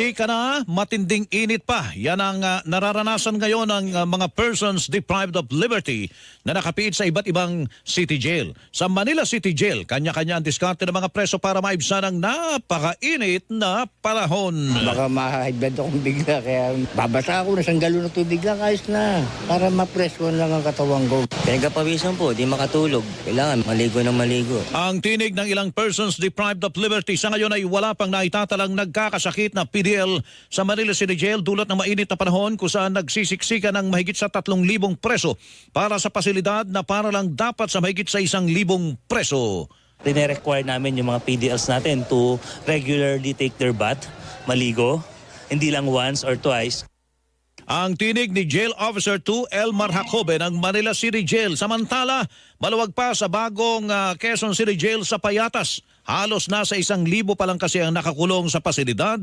Siksika na, matinding init pa. Yan ang ah, nararanasan ngayon ng ah, mga persons deprived of liberty na nakapiit sa iba't ibang city jail. Sa Manila City Jail, kanya-kanya ang diskarte ng mga preso para maibsan ang napakainit na panahon. Baka blood akong bigla kaya babasa ako na isang galon ng tubig lang ayos na para ma-press one lang ang katawan ko. Pinagkapawisan po, di makatulog. Kailangan maligo ng maligo. Ang tinig ng ilang persons deprived of liberty sa ngayon ay wala pang naitatalang nagkakasakit na PDL sa Manila City Jail dulot ng mainit na panahon kung saan nagsisiksikan ng mahigit sa 3,000 preso para sa pasilidad na para lang dapat sa mahigit sa 1,000 preso. Rine-require namin yung mga PDLs natin to regularly take their bath, maligo, hindi lang once or twice. Ang tinig ni Jail Officer 2 Elmar Jacobe ng Manila City Jail. Samantala, maluwag pa sa bagong ah, Quezon City Jail sa Payatas. Halos nasa isang libo pa lang kasi ang nakakulong sa pasilidad